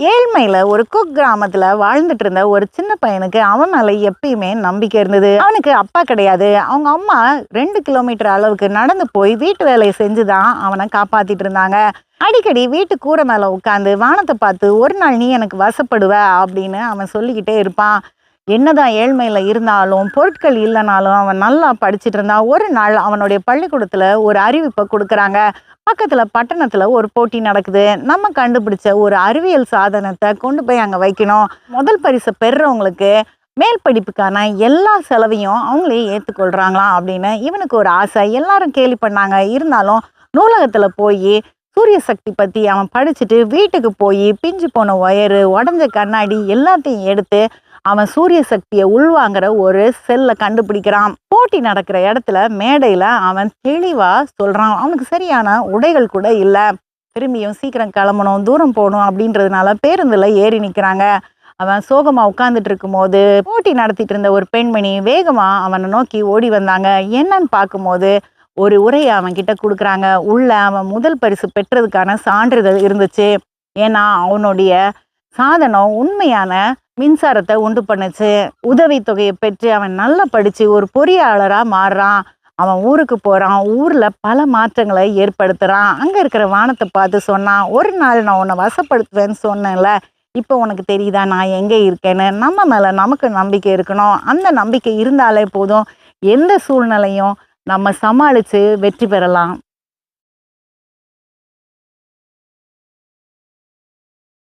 ஏழ்மையில ஒரு குக் கிராமத்துல வாழ்ந்துட்டு இருந்த ஒரு சின்ன பையனுக்கு அவன் மேல எப்பயுமே நம்பிக்கை இருந்தது. அவனுக்கு அப்பா கிடையாது. அவங்க அம்மா ரெண்டு கிலோமீட்டர் அளவுக்கு நடந்து போய் வீட்டு வேலையை செஞ்சுதான் அவனை காப்பாத்திட்டு இருந்தாங்க. அடிக்கடி வீட்டு கூரை மேல உட்காந்து வானத்தை பார்த்து ஒரு நாள் நீ எனக்கு வசப்படுவ அப்படின்னு அவன் சொல்லிக்கிட்டே இருப்பான். என்னதான் ஏழ்மையில் இருந்தாலும் பொருட்கள் இல்லைனாலும் அவன் நல்லா படிச்சுட்டு இருந்தான் ஒரு நாள் அவனுடைய பள்ளிக்கூடத்தில் ஒரு அறிவிப்பை கொடுக்குறாங்க. பக்கத்தில் பட்டணத்தில் ஒரு போட்டி நடக்குது. நம்ம கண்டுபிடிச்ச ஒரு அறிவியல் சாதனத்தை கொண்டு போய் அங்கே வைக்கணும். முதல் பரிசை பெறுறவங்களுக்கு மேல் படிப்புக்கான எல்லா செலவையும் அவங்களே ஏற்றுக்கொள்கிறாங்களாம் அப்படின்னு இவனுக்கு ஒரு ஆசை. எல்லாரும் கேலி பண்ணாங்க. இருந்தாலும் நூலகத்தில் போய் சூரிய சக்தி பற்றி அவன் படிச்சுட்டு வீட்டுக்கு போய் பிஞ்சு போன ஒயரு உடஞ்ச கண்ணாடி எல்லாத்தையும் எடுத்து அவன் சூரிய சக்தியை உள்வாங்குற ஒரு செல்லை கண்டுபிடிக்கிறான். போட்டி நடக்கிற இடத்துல மேடையில அவன் தெளிவா சொல்றான். அவனுக்கு சரியான உடைகள் கூட இல்ல. திரும்பியும் சீக்கிரம் கிளம்பணும் தூரம் போகணும் அப்படின்றதுனால பேருந்துல ஏறி நிக்கிறாங்க. அவன் சோகமா உட்கார்ந்துட்டு இருக்கும்போது போட்டி நடத்திட்டு இருந்த ஒரு பெண்மணி வேகமா அவனை நோக்கி ஓடி வந்தாங்க. என்னன்னு பார்க்கும்போது ஒரு உரையை அவன் கிட்ட கொடுக்குறாங்க. உள்ள அவன் முதல் பரிசு பெற்றதுக்கான சான்றிதழ் இருந்துச்சு. ஏன்னா அவனுடைய சாதனம் உண்மையான மின்சாரத்தை உண்டு பண்ணுச்சு. உதவித்தொகையை பெற்று அவன் நல்லா படித்து ஒரு பொறியாளராக மாறுறான். அவன் ஊருக்கு போகிறான் ஊரில் பல மாற்றங்களை ஏற்படுத்துகிறான் அங்கே இருக்கிற வானத்தை பார்த்து சொன்னான் ஒரு நாள் நான் உன்னை வசப்படுத்துவேன்னு சொன்னேன்ல. இப்போ உனக்கு தெரியுதா நான் எங்கே இருக்கேன்னு? நம்ம மேலே நமக்கு நம்பிக்கை இருக்கணும். அந்த நம்பிக்கை இருந்தாலே போதும். எந்த சூழ்நிலையும் நம்ம சமாளித்து வெற்றி பெறலாம்.